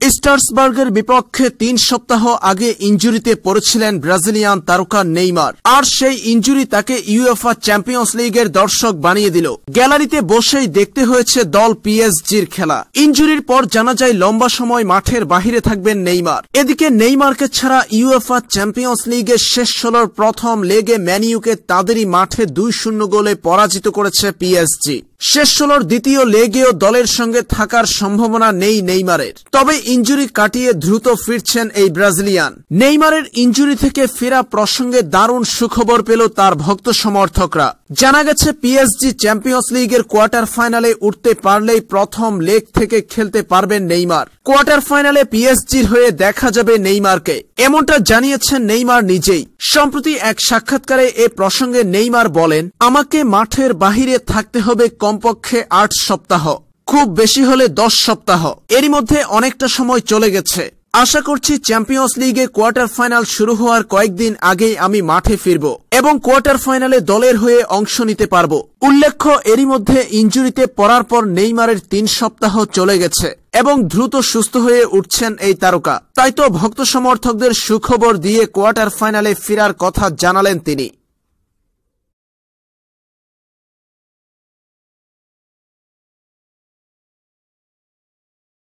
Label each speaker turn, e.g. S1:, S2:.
S1: স্টার্সবার্গের বিপক্ষে তিন সপ্তাহ আগে ইঞ্জুরিতে পড়েছিলেন ব্রাজিলিয়ান তারকা নেইমার। আর সেই ইঞ্জুরি তাকে ইউএফআ চ্যাম্পিয়ন্স লিগের দর্শক বানিয়ে দিল। গ্যালারিতে বসেই দেখতে হয়েছে দল পিএসজির খেলা। ইঞ্জুরির পর জানা যায় লম্বা সময় মাঠের বাহিরে থাকবেন নেইমার। এদিকে নেইমারকে ছাড়া ইউএফআ চ্যাম্পিয়ন্স লিগের শেষ ষোলোর প্রথম লেগে ম্যানিউকে তাদেরই মাঠে দুই শূন্য গোলে পরাজিত করেছে পিএসজি। শেষ ষোলোর দ্বিতীয় লেগেও দলের সঙ্গে থাকার সম্ভাবনা নেই নেইমারের। তবে ইঞ্জুরি কাটিয়ে দ্রুত ফিরছেন এই ব্রাজিলিয়ান। নেইমারের ইঞ্জুরি থেকে ফেরা প্রসঙ্গে দারুণ সুখবর পেল তার ভক্ত সমর্থকরা। জানা গেছে পিএসজি চ্যাম্পিয়ন্স লিগের কোয়ার্টার ফাইনালে উঠতে পারলেই প্রথম লেগ থেকে খেলতে পারবেন নেইমার। কোয়ার্টার ফাইনালে পিএসজির হয়ে দেখা যাবে নেইমারকে। এমনটা জানিয়েছেন নেইমার নিজেই। সম্প্রতি এক সাক্ষাৎকারে এ প্রসঙ্গে নেইমার বলেন, আমাকে মাঠের বাহিরে থাকতে হবে কমপক্ষে আট সপ্তাহ। খুব বেশি হলে দশ সপ্তাহ। এরই মধ্যে অনেকটা সময় চলে গেছে। আশা করছি চ্যাম্পিয়ন্স লিগে কোয়ার্টার ফাইনাল শুরু হওয়ার কয়েকদিন আগেই আমি মাঠে ফিরব এবং কোয়ার্টার ফাইনালে দলের হয়ে অংশ নিতে পারব। উল্লেখ্য, এরই মধ্যে ইঞ্জুরিতে পড়ার পর নেইমারের তিন সপ্তাহ চলে গেছে এবং দ্রুত সুস্থ হয়ে উঠছেন এই তারকা। তাই তো ভক্ত সমর্থকদের সুখবর দিয়ে কোয়ার্টার ফাইনালে ফেরার কথা জানালেন তিনি।